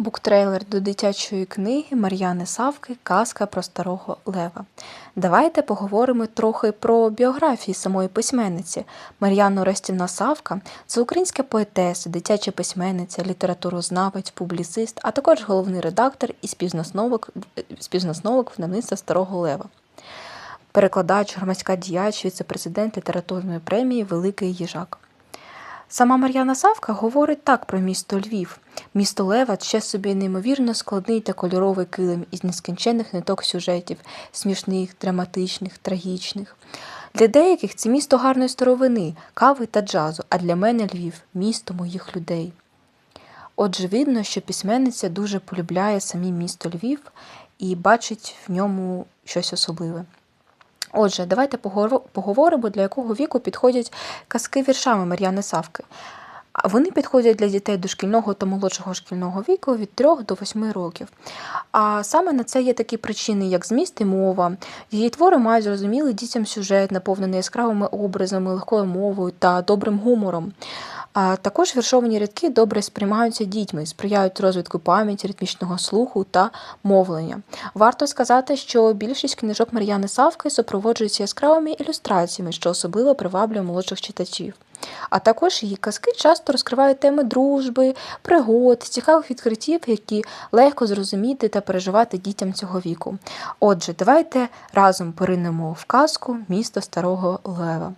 Буктрейлер до дитячої книги Мар'яни Савки Казка про старого лева. Давайте поговоримо трохи про біографію самої письменниці. Мар'яна Орестівна Савка це українська поетеса, дитяча письменниця, літературознавець, публіцист, а також головний редактор і співзасновник, співзасновник видавництва Старого Лева. Перекладач, громадська діяч, віце-президент літературної премії Великий Їжак. Сама Мар'яна Савка говорить так про місто Львів. Місто Лева ще собі неймовірно складний та кольоровий килим із нескінченних ниток сюжетів, смішних, драматичних, трагічних. Для деяких це місто гарної старовини, кави та джазу, а для мене Львів місто моїх людей. Отже, видно, що письменниця дуже полюбляє самі місто Львів і бачить в ньому щось особливе. Отже, давайте поговоримо, для якого віку підходять казки віршами Мар'яни Савки. Вони підходять для дітей дошкільного та молодшого шкільного віку від 3 до 8 років. А саме на це є такі причини, як зміст і мова. Її твори мають зрозумілий дітям сюжет, наповнений яскравими образами, легкою мовою та добрим гумором. А також віршовані рядки добре сприймаються дітьми, сприяють розвитку пам'яті, ритмічного слуху та мовлення. Варто сказати, що більшість книжок Мар'яни Савки супроводжуються яскравими ілюстраціями, що особливо приваблює молодших читачів. А також її казки часто розкривають теми дружби, пригод, цікавих відкриттів, які легко зрозуміти та переживати дітям цього віку. Отже, давайте разом поринемо в казку місто Старого Лева.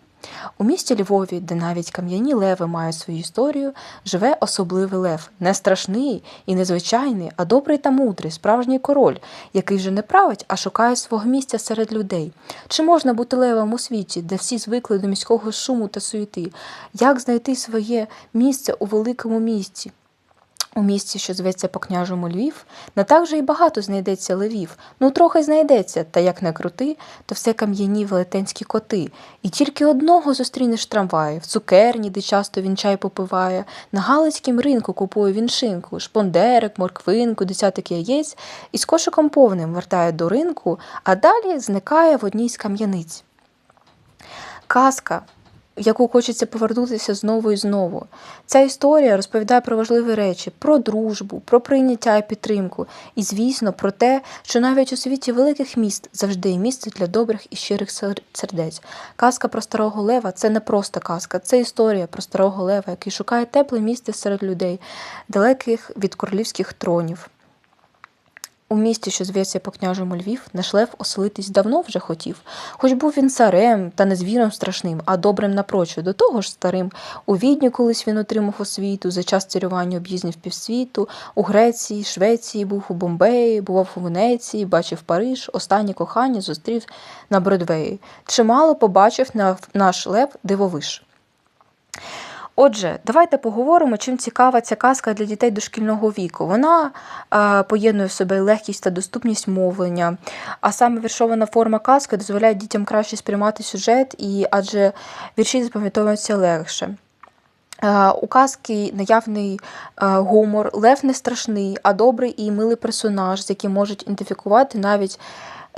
У місті Львові, де навіть кам'яні леви мають свою історію, живе особливий лев, не страшний і незвичайний, а добрий та мудрий, справжній король, який вже не править, а шукає свого місця серед людей. Чи можна бути левом у світі, де всі звикли до міського шуму та суєти? Як знайти своє місце у великому місті? У місті, що зветься по княжому Львів, не так же й багато знайдеться левів. Ну, трохи знайдеться, та як не крути, то все кам'яні велетенські коти. І тільки одного зустрінеш трамваї, в цукерні, де часто він чай попиває, на Галицькім ринку купує він шинку, шпондерик, морквинку, десяток яєць і з кошиком повним вертає до ринку, а далі зникає в одній з кам'яниць. Казка яку хочеться повернутися знову і знову. Ця історія розповідає про важливі речі, про дружбу, про прийняття і підтримку, і, звісно, про те, що навіть у світі великих міст завжди є місце для добрих і щирих сердець. Казка про старого лева це не просто казка, це історія про старого лева, який шукає тепле місце серед людей, далеких від королівських тронів. У місті, що зветься по княжому Львів, наш Лев оселитись давно вже хотів, хоч був він царем та не звіром страшним, а добрим напрочуд, до того ж старим. У Відні колись він отримав освіту, за час царювання об'їзнив півсвіту, у Греції, Швеції був у Бомбеї, бував у Венеції, бачив Париж, останнє кохання зустрів на Бродвеї. Чимало побачив наш Лев дивовиш. Отже, давайте поговоримо, чим цікава ця казка для дітей дошкільного віку. Вона е, поєднує в себе легкість та доступність мовлення, а саме віршована форма казки дозволяє дітям краще сприймати сюжет, і адже вірші запам'ятовуються легше. Е, у казки наявний е, гумор, лев не страшний, а добрий і милий персонаж, з яким можуть ідентифікувати навіть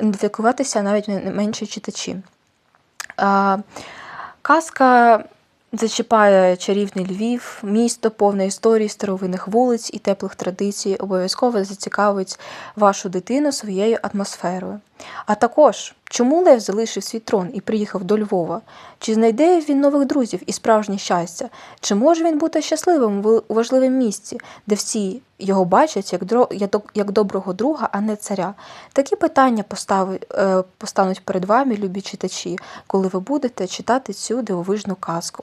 ідентифікуватися навіть менші читачі. Казка Зачіпає чарівний Львів, місто повне історії старовинних вулиць і теплих традицій, обов'язково зацікавить вашу дитину своєю атмосферою. А також, чому Лев залишив свій трон і приїхав до Львова? Чи знайде він нових друзів і справжнє щастя? Чи може він бути щасливим у важливому місці, де всі його бачать як як доброго друга, а не царя? Такі питання постави, е, постануть перед вами, любі читачі, коли ви будете читати цю дивовижну казку.